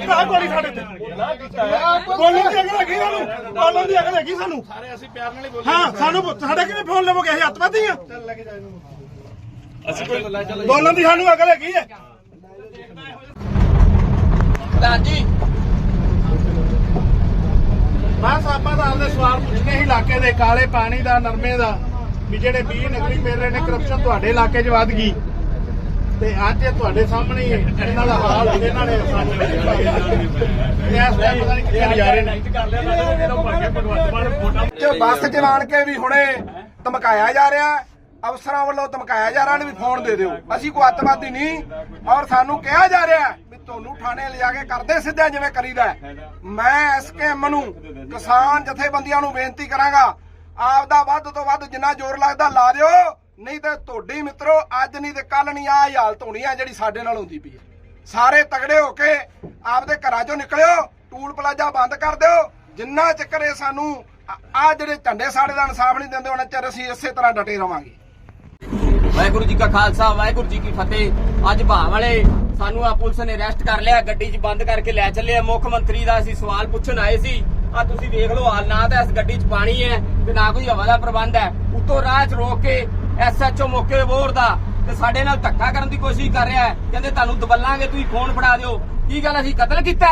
ਚਲਾ ਗੋਲੀ ਸਾਡੇ ਤੇ। ਬੋਲਣ ਦੀ ਅਕਲ ਹੈਗੀ ਸਾਨੂੰ। ਬੋਲਣ ਦੀ ਅਕਲ ਹੈਗੀ ਸਾਨੂੰ। ਸਾਰੇ ਅਸੀਂ ਪਿਆਰ ਨਾਲ ਹੀ ਬੋਲੇ ਹਾਂ ਸਾਨੂੰ ਸਾਡੇ ਕਿਵੇਂ ਫੋਨ ਲਵੋਗੇ ਅਸੀਂ ਅੱਤਵਾਦੀ ਆ ਅਸੀਂ ਕੋਈ ਚੱਲ। ਬੋਲਣ ਦੀ ਸਾਨੂੰ ਅਕਲ ਹੈਗੀ ਹੈ। ਹਾਂਜੀ ਬਸ ਆਪਾਂ ਤਾਂ ਆਪਦੇ ਸਵਾਲ ਪੁੱਛਣੇ ਸੀ ਇਲਾਕੇ ਦੇ ਕਾਲੇ ਪਾਣੀ ਦਾ ਨਰਮੇ ਦਾ ਵੀ ਜਿਹੜੇ 20 ਨਗਰੀ ਪੈ ਰਹੇ ਨੇ ਕਰਪਸ਼ਨ ਤੁਹਾਡੇ ਇਲਾਕੇ 'ਚ ਵੱਧ ਗਈ। ਤੇ ਅੱਜ ਇਹ ਤੁਹਾਡੇ ਸਾਹਮਣੇ ਹੀ ਇਹਨਾਂ ਦਾ ਹਾਲ ਇਹਨਾਂ ਨੇ ਸਾਨੂੰ ਇਸ ਟਾਈਮ ਪਤਾ ਨਹੀਂ ਕਿੱਥੇ ਨਜ਼ਾਰੇ ਨੇ। ਚ ਬੱਸ ਚ ਕੇ ਵੀ ਹੁਣੇ ਧਮਕਾਇਆ ਜਾ ਰਿਹਾ ਅਫਸਰਾਂ ਵੱਲੋਂ ਧਮਕਾਇਆ ਜਾ ਰਿਹਾ ਨੇ ਵੀ ਫੋਨ ਦੇ ਦਿਓ। ਅਸੀਂ ਕੋਈ ਅੱਤਵਾਦੀ ਨਹੀਂ ਔਰ ਸਾਨੂੰ ਕਿਹਾ ਜਾ ਰਿਹਾ ਵੀ ਤੁਹਾਨੂੰ ਥਾਣੇ ਲਿਜਾ ਕੇ ਕਰਦੇ ਸਿੱਧਾ ਜਿਵੇਂ ਕਰੀਦਾ ਹੈ। ਮੈਂ ਐਸਕੇਐਮ ਨੂੰ, ਕਿਸਾਨ ਜਥੇਬੰਦੀਆਂ ਨੂੰ ਬੇਨਤੀ ਕਰਾਂਗਾ ਆਪ ਦਾ ਵੱਧ ਤੋਂ ਵੱਧ ਜਿੰਨਾ ਜ਼ੋਰ ਲੱਗਦਾ ਲਾ ਦਿਓ। ਨਹੀਂ ਤਾਂ ਤੁਹਾਡੀ ਮਿੱਤਰੋ, ਅੱਜ ਨਹੀਂ ਤੇ ਕੱਲ ਨਹੀਂ ਆ ਹਾਲਤ ਹੋਣੀ ਆ ਜਿਹੜੀ ਸਾਡੇ ਨਾਲ ਹੁੰਦੀ ਪਈ ਹੈ ਸਾਰੇ ਤਗੜੇ ਹੋ ਕੇ ਆਪਦੇ ਘਰਾਂ ਚੋਂ ਨਿਕਲਿਓ, ਟੂਲ ਪਲਾਜ਼ਾ ਬੰਦ ਕਰ ਦਿਓ। ਜਿੰਨਾ ਚੱਕਰ ਇਹ ਸਾਨੂੰ ਆ ਜਿਹੜੇ ਝੰਡੇ ਸਾਡੇ ਦਾ ਇਨਸਾਫ ਨਹੀਂ ਦਿੰਦੇ, ਉਹਨਾਂ ਚਿਰ ਅਸੀਂ ਇਸੇ ਤਰ੍ਹਾਂ ਡਟੇ ਰਵਾਂਗੇ। ਵਾਹਿਗੁਰੂ ਜੀ ਕਾ ਖਾਲਸਾ, ਵਾਹਿਗੁਰੂ ਜੀ ਕੀ ਫਤਿਹ। ਅੱਜ ਭਾਵ ਵਾਲੇ ਸਾਨੂੰ ਆ ਪੁਲਿਸ ਨੇ ਅਰੈਸਟ ਕਰ ਲਿਆ, ਗੱਡੀ 'ਚ ਬੰਦ ਕਰਕੇ ਲੈ ਚੱਲੇ ਆ ਮੁੱਖ ਮੰਤਰੀ ਦਾ ਅਸੀਂ ਸਵਾਲ ਪੁੱਛਣ ਆਏ ਸੀ ਆ ਤੁਸੀਂ ਵੇਖ ਲਓ ਹਾਲ ਨਾ ਤਾਂ ਇਸ ਗੱਡੀ 'ਚ ਪਾਣੀ ਹੈ ਤੇ ਨਾ ਕੋਈ ਹਵਾ ਦਾ ਪ੍ਰਬੰਧ ਹੈ। ਉੱਤੋਂ ਰਾਹ 'ਚ ਰੋਕ ਕੇ ਐਸਐਚਓ ਮੌਕੇ ਬੋਰ ਦਾ ਤੇ ਸਾਡੇ ਨਾਲ ਧੱਕਾ ਕਰਨ ਦੀ ਕੋਸ਼ਿਸ਼ ਕਰ ਰਿਹਾ ਹੈ। ਕਹਿੰਦੇ ਤੁਹਾਨੂੰ ਦਬਲਾਂਗੇ ਤੁਸੀਂ ਫੋਨ ਫੜਾ ਦਿਓ। ਕੀ ਗੱਲ ਅਸੀਂ ਕਤਲ ਕੀਤਾ?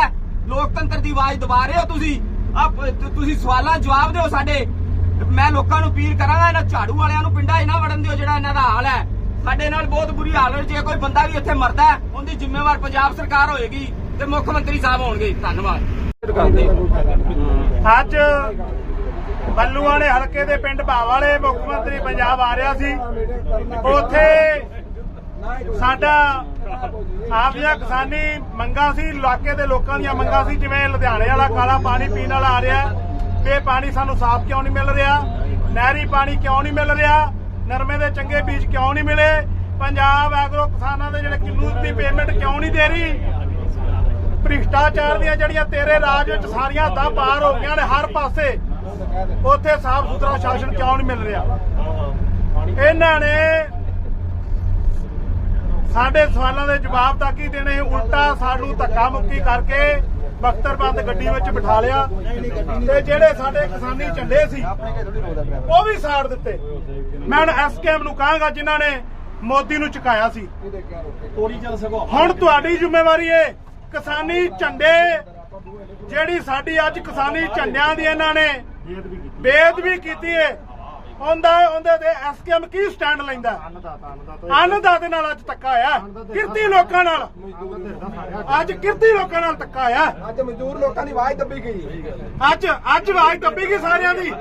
ਲੋਕਤੰਤਰ ਦੀ ਆਵਾਜ਼ ਦਬਾ ਰਹੇ ਹੋ ਤੁਸੀਂ? ਆ ਤੁਸੀਂ ਸਵਾਲਾਂ ਜਵਾਬ ਦਿਓ ਸਾਡੇ। ਮੈਂ ਲੋਕਾਂ ਨੂੰ ਅਪੀਲ ਕਰਾਂਗਾ ਇਹਨਾਂ ਝਾੜੂ ਵਾਲਿਆਂ ਨੂੰ ਪਿੰਡਾਂ 'ਚ ਨਾ ਵੜਨ ਦਿਓ ਜਿਹੜਾ ਇਹਨਾਂ ਦਾ ਹਾਲ ਹੈ। ਸਾਡੇ ਨਾਲ ਬਹੁਤ ਬੁਰੀ ਹਾਲ ਹੋਈ ਜੇ ਕੋਈ ਬੰਦਾ ਵੀ ਇੱਥੇ ਮਰਦਾ ਹੈ, ਉਹਦੀ ਜ਼ਿੰਮੇਵਾਰ ਪੰਜਾਬ ਸਰਕਾਰ ਹੋਏਗੀ ਤੇ ਮੁੱਖ ਮੰਤਰੀ ਸਾਹਿਬ ਹੋਣਗੇ। ਧੰਨਵਾਦ। ਅੱਜ ਬੱਲੂਆਣੇ ਹਲਕੇ ਦੇ ਪਿੰਡ ਭਾਵ ਵਾਲੇ ਮੁੱਖ ਮੰਤਰੀ ਪੰਜਾਬ ਆ ਰਿਹਾ ਸੀ। ਉੱਥੇ ਸਾਡਾ ਆਪ ਦੀਆਂ ਕਿਸਾਨੀ ਮੰਗਾਂ ਸੀ, ਇਲਾਕੇ ਦੇ ਲੋਕਾਂ ਦੀਆਂ ਮੰਗਾਂ ਸੀ, ਜਿਵੇਂ ਲੁਧਿਆਣੇ ਵਾਲਾ ਕਾਲਾ ਪਾਣੀ ਪੀਣ ਵਾਲਾ ਆ ਰਿਹਾ। ਤੇ ਪਾਣੀ ਸਾਨੂੰ ਸਾਫ਼ ਕਿਉਂ ਨਹੀਂ ਮਿਲ ਰਿਹਾ? ਨਹਿਰੀ ਪਾਣੀ ਕਿਉਂ ਨਹੀਂ ਮਿਲ ਰਿਹਾ? ਨਰਮੇ ਦੇ ਚੰਗੇ ਬੀਜ ਕਿਉਂ ਨਹੀਂ ਮਿਲੇ? ਪੰਜਾਬ ਐਗਰੋ ਕਿਸਾਨਾਂ ਦੇ ਜਿਹੜੇ ਕਿੰਨੂ ਦੀ ਪੇਮੈਂਟ ਕਿਉਂ ਨਹੀਂ ਦੇ ਰਹੀ? ਭ੍ਰਿਸ਼ਟਾਚਾਰ ਦੀਆਂ ਜਿਹੜੀਆਂ ਤੇਰੇ ਰਾਜ ਵਿੱਚ ਸਾਰੀਆਂ ਦਾ ਪਾਰ ਹੋ ਗਈਆਂ ਨੇ ਹਰ ਪਾਸੇ ਉੱਥੇ ਸਾਫ਼ ਸੁਥਰਾ ਸ਼ਾਸਨ ਕਿਉਂ ਨਹੀਂ ਮਿਲ ਰਿਹਾ? ਇਹਨਾਂ ਨੇ ਸਾਡੇ ਸਵਾਲਾਂ ਦੇ ਜਵਾਬ ਤੱਕ ਹੀ ਦੇਣੇ? ਉਲਟਾ ਸਾਨੂੰ ਧੱਕਾ ਮੁੱਕੀ ਕਰਕੇ ਬਖਤਰਬੰਦ ਗੱਡੀ ਵਿੱਚ ਬਿਠਾ ਲਿਆ। ਤੇ ਜਿਹੜੇ ਸਾਡੇ ਕਿਸਾਨੀ ਝੰਡੇ ਸੀ, ਉਹ ਵੀ ਸਾੜ ਦਿੱਤੇ। ਮੈਂ ਹੁਣ ਐਸਕੇਐਮ ਨੂੰ ਕਹਾਂਗਾ, ਜਿਨ੍ਹਾਂ ਨੇ ਮੋਦੀ ਨੂੰ ਚੁਕਾਇਆ ਸੀ। ਹੁਣ ਤੁਹਾਡੀ ਜ਼ਿੰਮੇਵਾਰੀ ਏ, ਕਿਸਾਨੀ ਝੰਡੇ। ਜਿਹੜੀ ਸਾਡੀ ਅੱਜ ਕਿਸਾਨੀ ਝੰਡਿਆਂ ਦੀ ਇਹਨਾਂ ਨੇ ਬੇਅਦਬੀ ਕੀਤੀ ਏ ਉਹਦਾ ਉਹਦੇ ਤੇ ਐਸਕੇਐਮ ਕੀ ਸਟੈਂਡ ਲੈਂਦਾ ਅੰਨਦਾਤੇ ਨਾਲ ਅੱਜ ਧੱਕਾ ਆਇਆ। ਕਿਰਤੀ ਲੋਕਾਂ ਨਾਲ। ਅੱਜ ਕਿਰਤੀ ਲੋਕਾਂ ਨਾਲ ਧੱਕਾ ਆਇਆ। ਅੱਜ ਮਜ਼ਦੂਰ ਲੋਕਾਂ ਦੀ ਆਵਾਜ਼ ਦੱਬੀ ਗਈ। ਅੱਜ ਅੱਜ ਆਵਾਜ਼ ਦੱਬੀ ਗਈ ਸਾਰਿਆਂ ਦੀ।